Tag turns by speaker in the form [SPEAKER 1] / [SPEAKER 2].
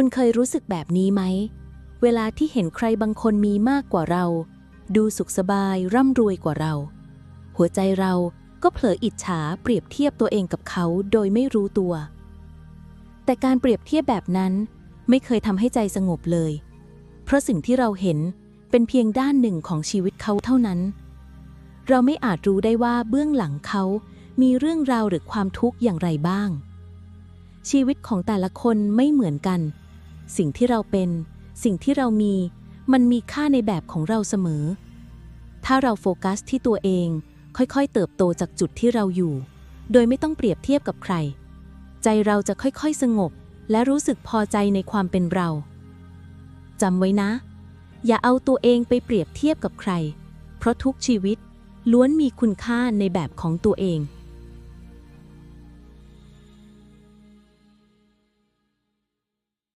[SPEAKER 1] คุณเคยรู้สึกแบบนี้ไหม เวลาที่เห็นใครบางคนมีมากกว่าเรา ดูสุขสบายร่ำรวยกว่าเรา หัวใจเราก็เผลออิจฉาเปรียบเทียบตัวเองกับเขาโดยไม่รู้ตัว แต่การเปรียบเทียบแบบนั้นไม่เคยทำให้ใจสงบเลย เพราะสิ่งที่เราเห็นเป็นเพียงด้านหนึ่งของชีวิตเขาเท่านั้น เราไม่อาจรู้ได้ว่าเบื้องหลังเขา มีเรื่องราวหรือความทุกข์อย่างไรบ้าง ชีวิตของแต่ละคนไม่เหมือนกัน สิ่งที่เราเป็น สิ่งที่เรามี มันมีค่าในแบบของเราเสมอ ถ้าเราโฟกัสที่ตัวเอง ค่อยๆ เติบโตจากจุดที่เราอยู่ โดยไม่ต้องเปรียบเทียบกับใคร ใจเราจะค่อยๆ สงบ และรู้สึกพอใจในความเป็นเราจำไว้นะ อย่าเอาตัวเองไปเปรียบเทียบกับใคร เพราะทุกชีวิตล้วนมีคุณค่าในแบบของตัวเอง